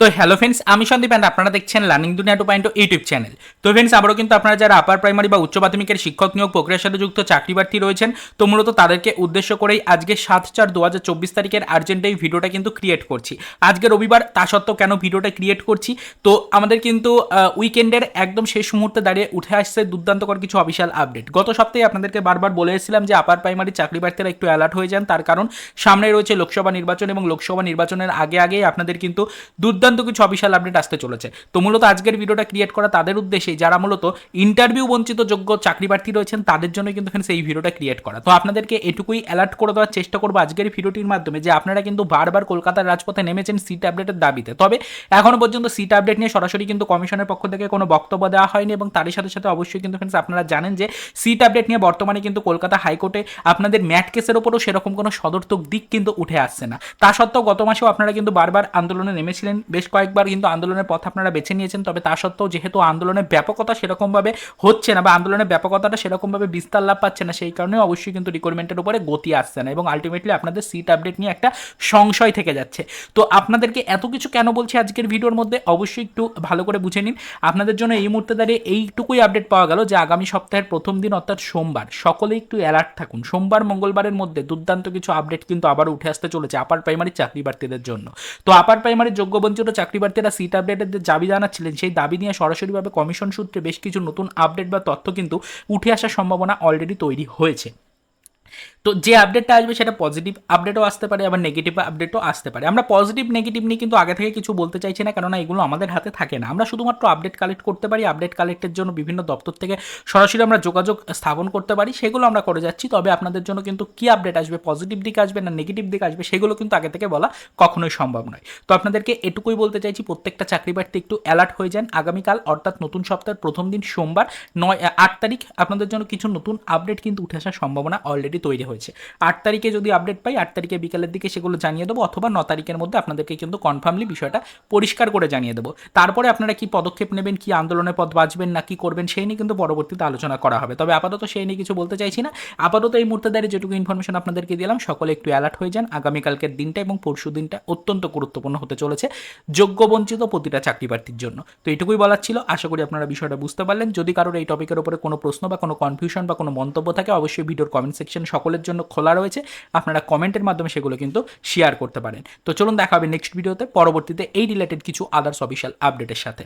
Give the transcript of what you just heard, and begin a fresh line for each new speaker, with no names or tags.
তো hello friends আমি Sandeep and আপনারা দেখছেন learning Duniya two point YouTube channel তো ফ্রেন্ডস আবারও কিন্তু আপনারা যারা আপার প্রাইমারি বা উচ্চ প্রাথমিকের শিক্ষক নিয়োগ প্রক্রিয়ার সাথে যুক্ত চাকরি প্রার্থী রয়েছেন, তো মূলত তাদেরকে উদ্দেশ্য করেই আজকে সাত চার দু হাজার চব্বিশ তারিখের আর্জেন্ট এই ভিডিওটা কিন্তু ক্রিয়েট করছি। আজকে রবিবার, তা সত্ত্বেও কেন ভিডিওটা ক্রিয়েট করছি? তো আমাদের কিন্তু উইকেন্ডের একদম শেষ মুহূর্তে দাঁড়িয়ে উঠে আসছে দুর্দান্তকর কিছু অফিসিয়াল আপডেট গত সপ্তাহে আপনাদেরকে বারবার বলে এসেছিলাম যে আপার প্রাইমারি চাকরি প্রার্থীরা একটু অ্যালার্ট হয়ে যান, তার কারণ সামনে রয়েছে লোকসভা নির্বাচন এবং লোকসভা নির্বাচনের আগে আগেই আপনাদের কিন্তু দুর্দান্ত কিছু অফিসিয়াল আপডেট আসতে চলেছে। তো মূলত আজকের ভিডিওটা ক্রিয়েট করা তাদের উদ্দেশ্যেই যারা মূলত ইন্টারভিউ বঞ্চিত যোগ্য চাকরি প্রার্থী রয়েছেন, তাদের জন্য কিন্তু এখানে সেই ভিডিওটা ক্রিয়েট করা। তো আপনাদেরকে এটুকুই অ্যালার্ট করে দেওয়ার চেষ্টা করব আজকের ভিডিওটির মাধ্যমে যে আপনারা কিন্তু বারবার কলকাতার রাজপথে নেমেছেন সিট আপডেটের দাবিতে। তবে এখনও পর্যন্ত সিট আপডেট নিয়ে সরাসরি কিন্তু কমিশনের পক্ষ থেকে কোনো বক্তব্য দেওয়া হয়নি এবং তারই সাথে সাথে অবশ্যই কিন্তু friends আপনারা জানেন যে সিট আপডেট নিয়ে বর্তমানে কিন্তু কলকাতা হাইকোর্টে আপনাদের ম্যাট কেসের ওপরও সেরকম কোনো সদর্থক দিক কিন্তু উঠে আসছে না। তা সত্ত্বেও গত মাসেও আপনারা কিন্তু বারবার আন্দোলনে নেমেছিলেন বেশ কয়েকবার কিন্তু আন্দোলনের পথ আপনারা বেছে নিয়েছেন, তবে তা সত্ত্বেও যেহেতু আন্দোলনের ব্যাপকতা সেরকমভাবে হচ্ছে না বা আন্দোলনের ব্যাপকতাটা সেরকমভাবে বিস্তার লাভ পাচ্ছে না, সেই কারণে অবশ্যই কিন্তু রিক্রুটমেন্টের উপরে গতি আসছে না এবং আলটিমেটলি আপনাদের সিট আপডেট নিয়ে একটা সংশয় থেকে যাচ্ছে। তো আপনাদেরকে এত কিছু কেন বলছি আজকের ভিডিওর মধ্যে, অবশ্যই একটু ভালো করে বুঝে নিন। আপনাদের জন্য এই মুহূর্তে দাঁড়িয়ে এইটুকুই আপডেট পাওয়া গেল যে আগামী সপ্তাহের প্রথম দিন, অর্থাৎ সোমবার। সকলে একটু অ্যালার্ট থাকুন। সোমবার, মঙ্গলবারের মধ্যে দুর্দান্ত কিছু আপডেট কিন্তু আবার উঠে আসতে চলেছে আপার প্রাইমারি চাকরি প্রার্থীদের জন্য। তো আপার প্রাইমারি যোগ্য বঞ্চিত চাকরি প্রার্থীরা সিট আপডেটের দাবি জানাচ্ছিলেন, সেই দাবি নিয়ে সরাসরিভাবে কমিশন সূত্রে বেশ কিছু নতুন আপডেট বা তথ্য কিন্তু উঠে আসার সম্ভাবনা অলরেডি তৈরি হয়েছে। তো যে আপডেটটা আসবে সেটা পজিটিভ আপডেটও আসতে পারে, আবার নেগেটিভ আপডেটও আসতে পারে। আমরা পজিটিভ নেগেটিভ নিয়ে কিন্তু আগে থেকে কিছু বলতে চাইছি না, কেননা এগুলো আমাদের হাতে থাকে না। আমরা শুধুমাত্র আপডেট কালেক্ট করতে পারি আপডেট কালেক্টের জন্য বিভিন্ন দপ্তর থেকে সরাসরি আমরা যোগাযোগ স্থাপন করতে পারি, সেগুলো আমরা করে যাচ্ছি। তবে আপনাদের জন্য কিন্তু কী আপডেট আসবে পজিটিভ দিক আসবে না নেগেটিভ দিক আসবে, সেগুলো কিন্তু আগে থেকে বলা কখনোই সম্ভব নয়। তো আপনাদেরকে এটুকুই বলতে চাইছি, প্রত্যেকটা চাকরি প্রার্থী একটু অ্যালার্ট হয়ে যান। আগামীকাল, অর্থাৎ নতুন সপ্তাহের প্রথম দিন সোমবার, নয়, আট তারিখ, আপনাদের জন্য কিছু নতুন আপডেট কিন্তু উঠে আসার সম্ভাবনা অলরেডি তৈরি হয়েছে। আট তারিখে যদি আপডেট পাই, আট তারিখে বিকালের দিকে সেগুলো জানিয়ে দেবো অথবা ন তারিখের মধ্যে আপনাদেরকে কিন্তু কনফার্মলি বিষয়টা পরিষ্কার করে জানিয়ে দেবো। তারপরে আপনারা কি পদক্ষেপ নেবেন, কি আন্দোলনের পথ বাঁচবেন না কি করবেন, সেই নিয়ে কিন্তু পরবর্তীতে আলোচনা করা হবে। তবে আপাতত সেই নিয়ে কিছু বলতে চাইছি না। আপাতত এই মুহূর্তে দাঁড়িয়ে যেটুকু ইনফরমেশন আপনাদেরকে দিলাম, সকলে একটু অ্যালার্ট হয়ে যান। আগামীকালকের দিনটা এবং পরশু দিনটা অত্যন্ত গুরুত্বপূর্ণ হতে চলেছে, যোগ্য বঞ্চিত প্রতিটা চাকরি প্রার্থীর জন্য। তো এটুকুই বলার ছিল। আশা করি আপনারা বিষয়টা বুঝতে পারলেন। যদি কারোর এই টপিকের উপরে কোনো প্রশ্ন বা কোনো কনফিউশন বা কোনো মন্তব্য থাকে, অবশ্যই ভিডিওর কমেন্ট সেকশন সকলের জন্য খোলা রয়েছে। আপনারা কমেন্টের মাধ্যমে সেগুলো কিন্তু শেয়ার করতে পারেন। তো চলুন দেখা হবে নেক্সট ভিডিওতে পরবর্তীতে এই রিলেটেড কিছু আদার্স অফিসিয়াল আপডেটের সাথে।